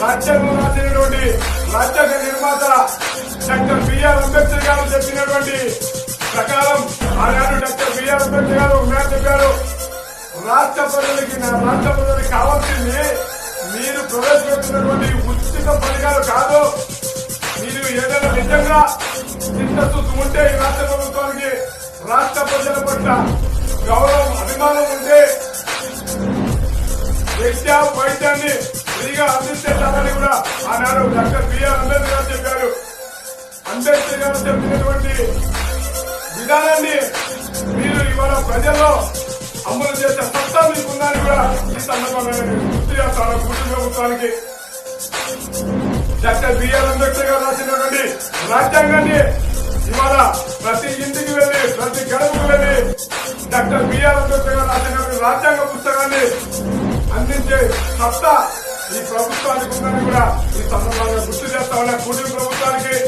రాజ్యాంగం రాసినటువంటి రాజ్యాంగ నిర్మాత డాక్టర్ బిఆర్ అంబేద్కర్ గారు చెప్పినటువంటి ప్రకారం ఆనాడు డాక్టర్ బిఆర్ అంబేద్కర్ గారు ఒక మాట చెప్పారు. రాష్ట్ర ప్రజలకి నా రాష్ట్ర ప్రజలకు కావాల్సింది మీరు ప్రవేశపెట్టినటువంటి ఉచిత పథకాలు కాదు. మీరు ఏదైనా నిజంగా చిత్తశుద్ధి ఉంటే ఈ రాష్ట్ర ప్రభుత్వానికి రాష్ట్ర ప్రజల పట్ల గౌరవం అభిమానం విద్య వైద్యాన్ని ఫ్రీగా అందించేస్తామని కూడా ఆనాడు డాక్టర్ బిఆర్ అంబేద్కర్ గారు చెప్పారు. అంబేద్కర్ గారు చెప్పినటువంటి విధానాన్ని మీరు ఇవాళ ప్రజల్లో అమలు చేసే సత్తా మీకుందని కూడా ఈ సందర్భంగా గుర్తు చేస్తాను కుటుంబ ప్రభుత్వానికి. డాక్టర్ బిఆర్ అంబేద్కర్ గారు రాసినటువంటి రాజ్యాంగాన్ని ఇవాళ ప్రతి ఇంటికి వెళ్ళి ప్రతి గడపకు వెళ్ళి డాక్టర్ బిఆర్ అంబేద్కర్ గారు రాసినటువంటి రాజ్యాంగ పుస్తకాన్ని అందించే సత్తా ఈ ప్రభుత్వానికి ఉందని కూడా ఈ సందర్భంగా గుర్తు చేస్తా ఉన్న.